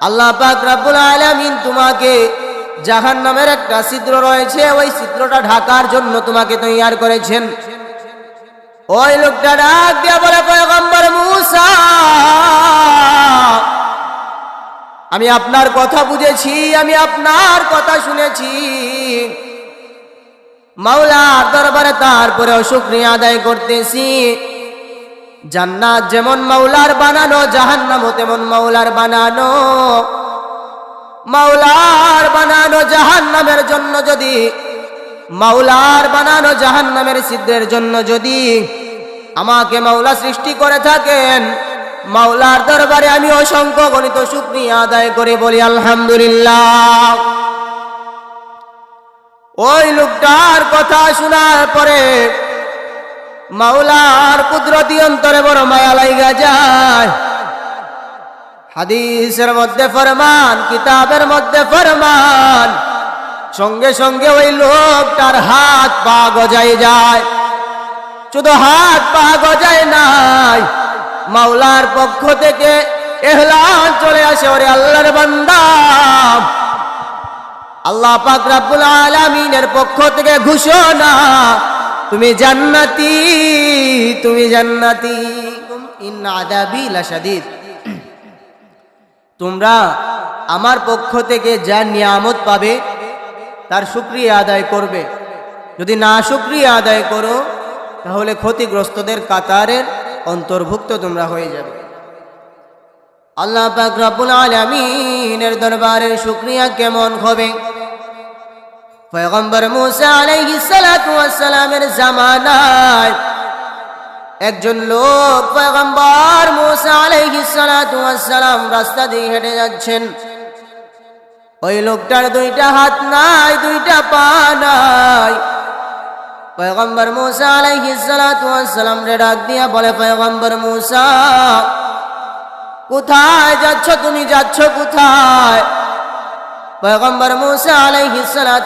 আল্লাহ পাক রাব্বুল আলামিন তোমাকে জাহান নামের একটা ছিদ্র রয়েছে, ওই ছিদ্রটা ঢাকার জন্য তোমাকে তৈয়ার করেছেন। ওই লোকটা ডাক দিয়া বলে, পয়গম্বর মুসা, আমি আপনার কথা বুঝেছি, আমি আপনার কথা শুনেছি। মাওলার দরবারে তারপরেও শুক্রিয়া আদায় করতেছি। জান্নাত যেমন মাওলার বানানো, জাহান্নামও তেমন মাওলার বানানো। মাওলার বানানো জাহান্নামের জন্য যদি, মাওলার বানানো জাহান্নামের সিদ্ধের জন্য যদি আমাকে মাওলা সৃষ্টি করে থাকেন, মাওলার দরবারে আমি অসংখ্য গণিত শুক্রিয়া আদায় করে বলি, আলহামদুলিল্লাহ। ওই লোকটার কথা শোনার পরে মাওলার কুদরতি অন্তরে বড় মায়া লাইগা যায়। হাদিসের মধ্যে ফরমান, কিতাবের মধ্যে ফরমান। সঙ্গে সঙ্গে ওই লোকটার হাত পা গজাই যায়। শুধু হাত পা গজায় নাই, মাওলার পক্ষ থেকে এহলান চলে আসে ওরে আল্লাহর বান্দা। আল্লাহ পাক রাব্বুল আলামিনের পক্ষ থেকে ঘোষণা তুমি জান্নাতি তুমি জান্নাতি। আদাবি তোমরা আমার পক্ষ থেকে যা নিয়ামত পাবে, তার শুক্রিয়া আদায় করবে। যদি না শুক্রিয়া আদায় করো, তাহলে ক্ষতিগ্রস্তদের কাতারের অন্তর্ভুক্ত তোমরা হয়ে যাবে। আল্লাহ পাক রব্বুল আলামিনের দরবারের শুক্রিয়া কেমন হবে? পয়গম্বর মুসা ওয়াস সালামের জামানায় একজন লোক পয়গম্বর মুসা ওয়াস সালাম রাস্তা দিয়ে হেঁটে যাচ্ছেন। ওই লোকটার দুইটা হাত নাই, দুইটা পা নাই। পয়গম্বর মুসা ওয়াস সালাম রে ডাক দিয়া বলে, পয়গম্বর মুসা, কোথায় যাচ্ছ? তুমি যাচ্ছ কোথায়? পয়গম্বর মুসা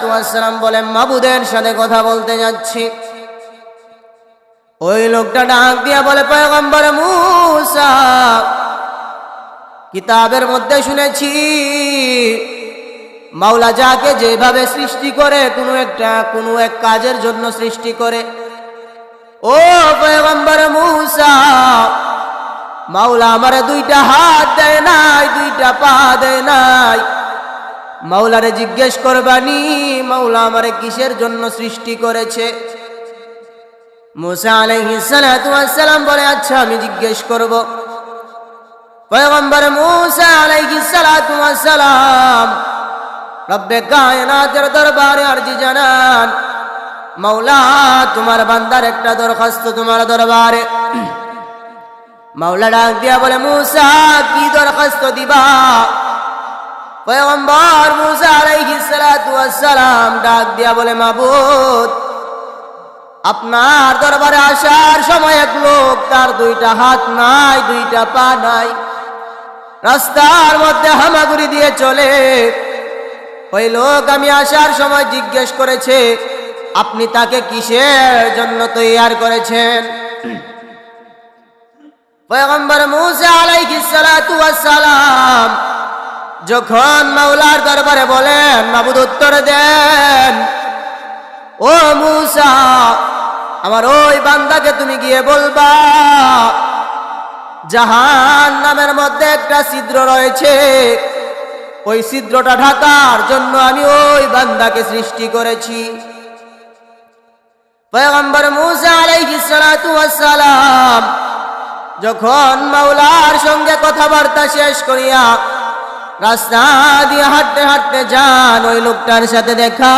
ওয়াস সালাম বলে, মাবুদের সাথে কথা বলতে যাচ্ছি। ওই লোকটা ডাক দিয়া বলে, পয়গম্বর মুসা, কিতাবের মধ্যে শুনেছি, মাওলা যাকে যেভাবে সৃষ্টি করে, কোনো একটা, কোনো এক কাজের জন্য সৃষ্টি করে। ও পয়গম্বর মুসা, মাওলা আমারে দুইটা হাত দেয় নাই, দুইটা পা দেয় নাই। মাওলারে জিজ্ঞেস করবানি, মাওলা আমারে কিসের জন্য সৃষ্টি করেছে? মুসা আলাইহিস সালাতু ওয়াস সালাম বলে আচ্ছা আমি জিজ্ঞেস করব। পয়গম্বর মুসা আলাইহিস সালাতু ওয়াস সালাম রব্বে কায়নাতের দরবারে আরজি জানান, মাওলা, তোমার বান্দার একটা দরখাস্ত তোমার দরবারে। মাওলা ডাক দিয়া বলে, মুসা, কি দরখাস্ত দিবা? পয়গম্বর মুসা আলাইহিস সালাতু সালাম ডাক দিয়া বলে, মাবুদ, আপনার দরবারে আসার সময় এক লোক, তার দুইটা হাত নাই, দুইটা পা নাই। রাস্তার মধ্যে হামাগুড়ি দিয়ে চলে। ওই লোক আমি আসার সময় জিজ্ঞেস করেছে, আপনি তাকে কিসের জন্য তৈয়ার করেছেন? পয়গম্বর মুসা আলাইহিস সালাতু সালাম যখন মাওলার দরবারে বলেন, মাবুদ, উত্তর দেন। ও মুসা, আমার ওই বান্দাকে তুমি গিয়ে বলবা, জাহান নামের মধ্যে একটা ছিদ্র রয়েছে। ওই ছিদ্রটা ঢাকার জন্য আমি ওই বান্দাকে সৃষ্টি করেছি। পয়গম্বর মুসা আলাইহিস সালাতু যখন মাওলার সঙ্গে কথাবার্তা শেষ করিয়া রাস্তা দিয়ে হাঁটতে হাঁটতে যান, ওই লোকটার সাথে দেখা।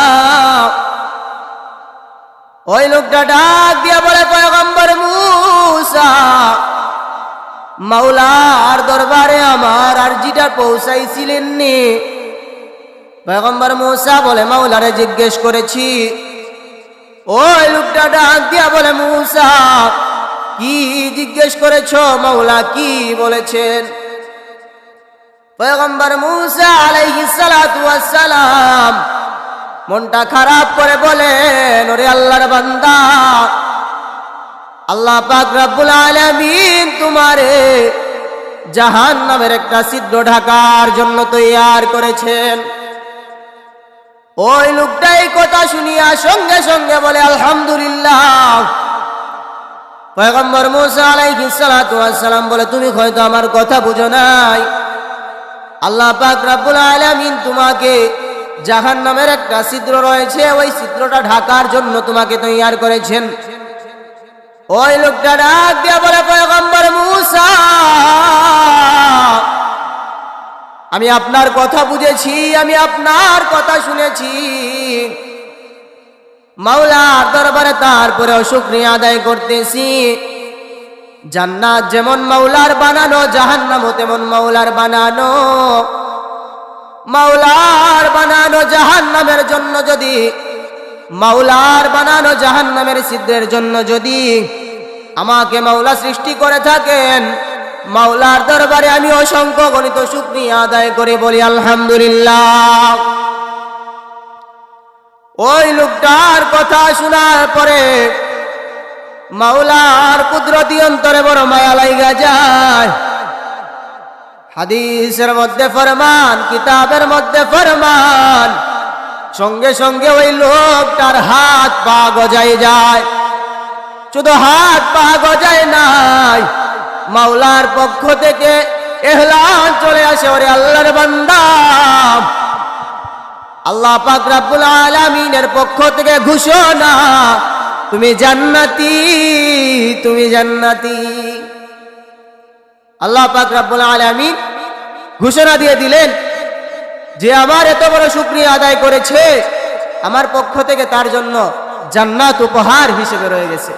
ওই লোকটা ডাক দিয়ে বলে, পয়গম্বর মুসা, মাওলার দরবারে আমার আরজিটা পৌঁছাইছিলেন নি পয়গম্বর মুসা বলে, মাওলারে জিজ্ঞেস করেছি। ওই লোকটা ডাক দিয়া বলে, মুসা, কি জিজ্ঞেস করেছ? মাওলা কি বলেছেন? পয়গম্বর মুসা আলাইহিস সালাতু ওয়াস সালাম মনটা খারাপ করে বলেন, ওরে আল্লাহর বান্দা, আল্লাহ পাক রব্বুল আলামিন তোমারে জাহান নামের একটা ছিদ্র ঢাকার জন্য তৈয়ার করেছেন। ওই লোকটা এই কথা শুনিয়া সঙ্গে সঙ্গে বলে, আলহামদুলিল্লাহ। পয়গম্বর মুসা আলাইহিস সালাম বলে, তুমি হয়তো আমার কথা বুঝো নাই। আল্লাহ পাক রাব্বুল আলামিন তোমাকে জাহান নামের একটা ছিদ্র রয়েছে, ওই ছিদ্রটা ঢাকার জন্য তোমাকে তৈয়ার করেছেন। ওই লোকটা ডাক দিয়ে বলে, পয়গম্বর মুসা, আমি আপনার কথা বুঝেছি, আমি আপনার কথা শুনেছি। মাওলার দরবারে তারপরেও শুক্রিয়া আদায় করতেছি। জান্নাত যেমন মাওলার বানানো, জাহান্নামও তেমন মাওলার বানানো। মাওলার বানানো জাহান্নামের জন্য যদি, মাওলার বানানো জাহান্নামের সিদ্ধের জন্য যদি আমাকে মাওলা সৃষ্টি করে থাকেন, মাওলার দরবারে আমি অসংখ্য গণিত শুক্রিয়া আদায় করে বলি, আলহামদুলিল্লাহ। ওই লোকটার কথা শোনার পরে মাওলার কুদরতি অন্তরে বড় মায়া লাইগা যায়। হাদিসের মধ্যে ফরমান, কিতাবের মধ্যে ফরমান। সঙ্গে সঙ্গে ওই লোকটার হাত পা গজাই যায়। শুধু হাত পা গজায় নাই, মাওলার পক্ষ থেকে এহলান চলে আসে ওরে আল্লাহর বান্দা। আল্লাহ পাক রাব্বুল আলামিনের পক্ষ থেকে ঘোষণা তুমি জান্নাতি তুমি জান্নাতি। আল্লাহ পাক রাব্বুল আলামিন ঘোষণা দিয়ে দিলেন যে আমার এত বড় শুকরিয়া আদায় করেছে, আমার পক্ষ থেকে তার জন্য জান্নাত উপহার হিসেবে রয়ে গেছে।